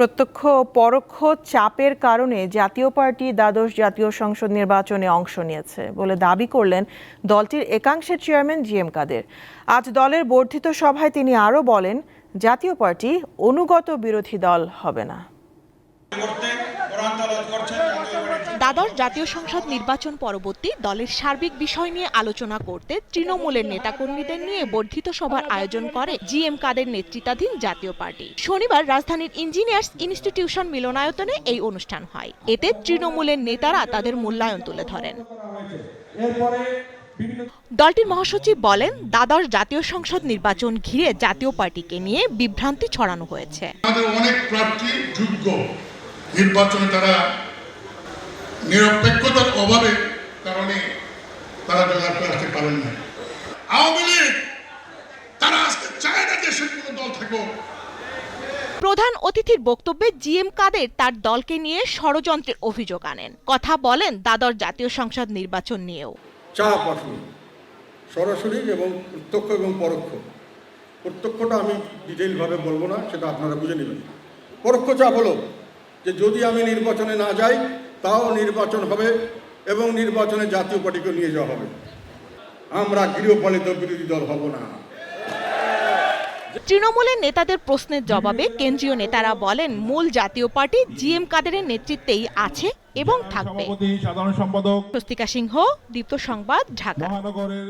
প্রত্যক্ষ ও পরোক্ষ চাপের কারণে জাতীয় পার্টি দ্বাদশ জাতীয় সংসদ নির্বাচনে অংশ নিয়েছে বলে দাবি করলেন দলটির একাংশের চেয়ারম্যান জি এম কাদের। আজ দলের বর্ধিত সভায় তিনি আরও বলেন, জাতীয় পার্টি অনুগত বিরোধী দল হবে না। দ্বাদশ জাতীয় সংসদ নির্বাচন পরবর্তী দলের সার্বিক বিষয় নিয়ে আলোচনা করতে তৃণমূলের নেতাকর্মীদের নিয়ে বর্ধিত সভার আয়োজন করে জি এম কাদের নেতৃত্বাধীন জাতীয় পার্টি। শনিবার রাজধানীর ইঞ্জিনিয়ার্স ইনস্টিটিউশন মিলনায়তনে এই অনুষ্ঠান হয়। এতে তৃণমূলের নেতারা তাদের মূল্যায়ন তুলে ধরেন। দলটির মহাসচিব বলেন দ্বাদশ জাতীয় সংসদ নির্বাচন ঘিরে জাতীয় পার্টিকে নিয়ে বিভ্রান্তি ছড়ানো হয়েছে। আমাদের অনেক প্রার্থী যোগ্য। নির্বাচনে তারা নিরপেক্ষতার অভাবে কারণে তারা জয়লাভ আসতে পারেন না। আওয়ামী লীগ তারা আজকে চায় না দেশের কোনো দল থাকুক। প্রধান অতিথির বক্তব্যে জিএম কাদের তার দলকে নিয়ে ষড়যন্ত্রের অভিযোগ আনেন। কথা বলেন দাদর জাতীয় সংসদ নির্বাচন নিয়েও। চাপ আসুন। সরাসরি এবং প্রত্যক্ষ এবং পরোক্ষ। প্রত্যক্ষটা আমি ডিটেইলভাবে বলব না সেটা আপনারা বুঝে নেবেন। পরোক্ষ চাপ হলো যে যদি আমি নির্বাচনে না যাই তাও নির্বাচন হবে এবং নির্বাচনে জাতীয় পার্টিকে নিয়ে যাওয়া হবে। আমরা গৃহপালিত বিরোধী দল হব না। তৃণমূলের নেতাদের প্রশ্নের জবাবে কেন্দ্রীয় নেতারা বলেন মূল জাতীয় পার্টি জিএম কাদেরের নেতৃত্বেই আছে এবং থাকবে। সাধারণ সম্পাদক স্বস্তিকা সিংহ দীপ্ত সংবাদ ঢাকা। মহানগরের